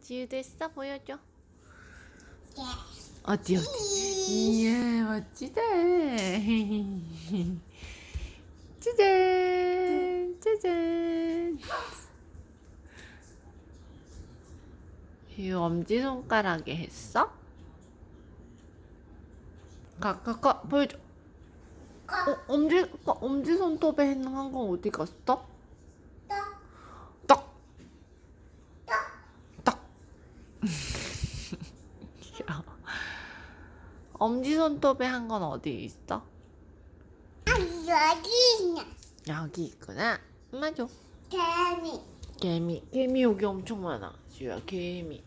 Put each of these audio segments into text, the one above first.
지우도 했어? 보여줘. 예. 어디 어디? 이야 멋지다. 짜잔 짜잔. 이 엄지 손가락에 했어? 가까까 보여줘. 어, 엄지 어, 엄지 손톱에 했는 건 어디 갔어? 떡. 떡. 귀여워. 엄지 손톱에 한 건 어디 있어? 여기 있냐? 여기 있구나. 엄마 줘. 개미. 개미. 개미 여기 엄청 많아. 지우야 개미.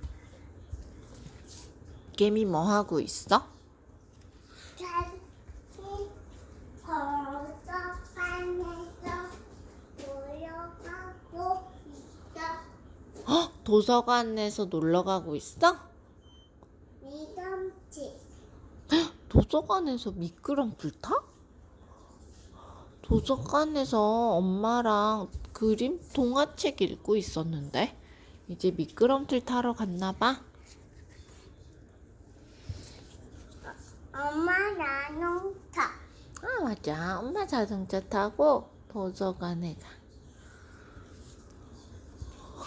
개미 뭐 하고 있어? 헉, 도서관에서 놀러 가고 있어? 미담치. 도서관에서 미끄럼틀 타? 도서관에서 엄마랑 그림 동화책 읽고 있었는데 이제 미끄럼틀 타러 갔나 봐. 엄마 타. 아 맞아. 엄마 자동차 타고 도서관에 가.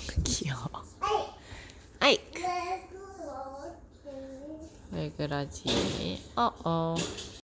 귀여워. 아이. 아이 왜 그러지? 어어.